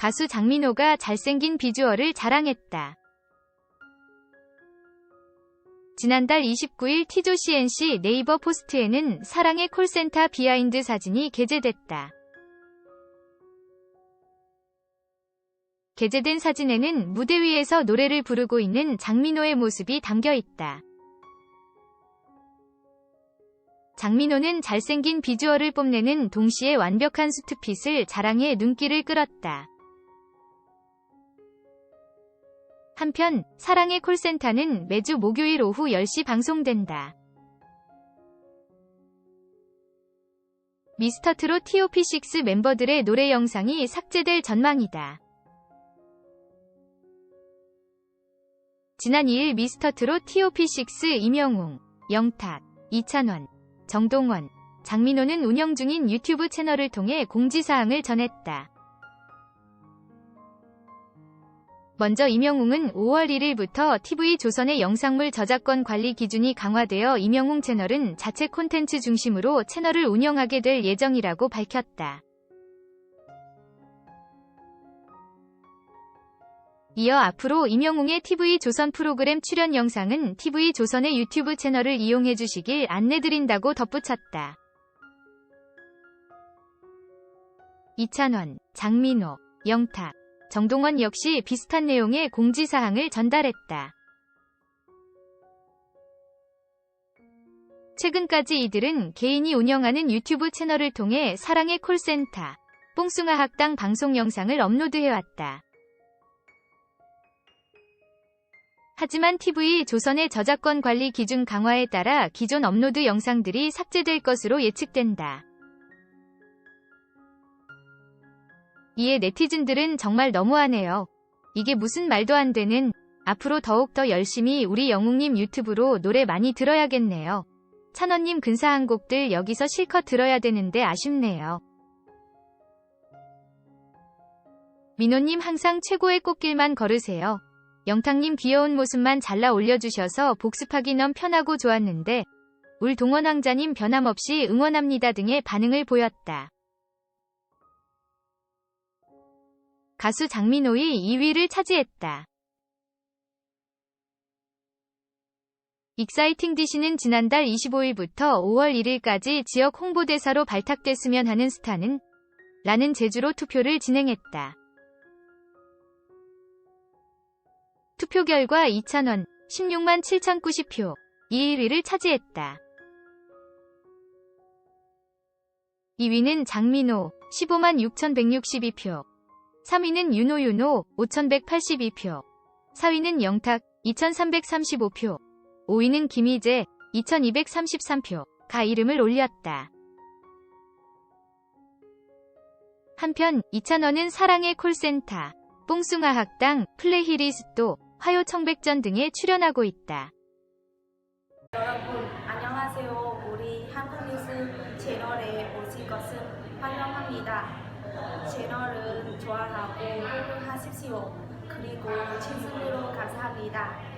가수 장민호가 잘생긴 비주얼을 자랑했다. 지난달 29일 T조CNC 네이버 포스트에는 사랑의 콜센터 비하인드 사진이 게재됐다. 게재된 사진에는 무대 위에서 노래를 부르고 있는 장민호의 모습이 담겨 있다. 장민호는 잘생긴 비주얼을 뽐내는 동시에 완벽한 수트핏을 자랑해 눈길을 끌었다. 한편 사랑의 콜센터는 매주 목요일 오후 10시 방송된다. 미스터트롯 TOP6 멤버들의 노래 영상이 삭제될 전망이다. 지난 2일 미스터트롯 TOP6 임영웅, 영탁, 이찬원, 정동원, 장민호는 운영 중인 유튜브 채널을 통해 공지사항을 전했다. 먼저 임영웅은 5월 1일부터 TV조선의 영상물 저작권 관리 기준이 강화되어 임영웅 채널은 자체 콘텐츠 중심으로 채널을 운영하게 될 예정이라고 밝혔다. 이어 앞으로 임영웅의 TV조선 프로그램 출연 영상은 TV조선의 유튜브 채널을 이용해 주시길 안내드린다고 덧붙였다. 이찬원, 장민호, 영탁, 정동원 역시 비슷한 내용의 공지사항을 전달했다. 최근까지 이들은 개인이 운영하는 유튜브 채널을 통해 사랑의 콜센터, 뽕숭아 학당 방송 영상을 업로드해왔다. 하지만 TV 조선의 저작권 관리 기준 강화에 따라 기존 업로드 영상들이 삭제될 것으로 예측된다. 이에 네티즌들은 정말 너무하네요. 이게 무슨 말도 안 되는, 앞으로 더욱더 열심히 우리 영웅님 유튜브로 노래 많이 들어야겠네요. 찬원님 근사한 곡들 여기서 실컷 들어야 되는데 아쉽네요. 민호님 항상 최고의 꽃길만 걸으세요. 영탁님 귀여운 모습만 잘라 올려주셔서 복습하기 너무 편하고 좋았는데 울 동원 왕자님 변함없이 응원합니다 등의 반응을 보였다. 가수 장민호의 2위를 차지했다. 익사이팅 디시는 지난달 25일부터 5월 1일까지 지역 홍보대사로 발탁됐으면 하는 스타는 라는 제주로 투표를 진행했다. 투표 결과 이찬원 16만 7,090표 2위를 차지했다. 2위는 장민호 15만 6,162표 3위는 윤호윤호 5,182표 4위는 영탁 2,335표 5위는 김희재 2,233표 가 이름을 올렸다. 한편 이찬원은 사랑의 콜센터, 뽕숭아 학당, 플레히리스토, 화요 청백전 등에 출연하고 있다. 여러분 안녕하세요. 우리 한국뉴스 채널에 오신 것을 환영합니다. 채널은 좋아하고 구독하십시오. 그리고 진심으로 감사합니다.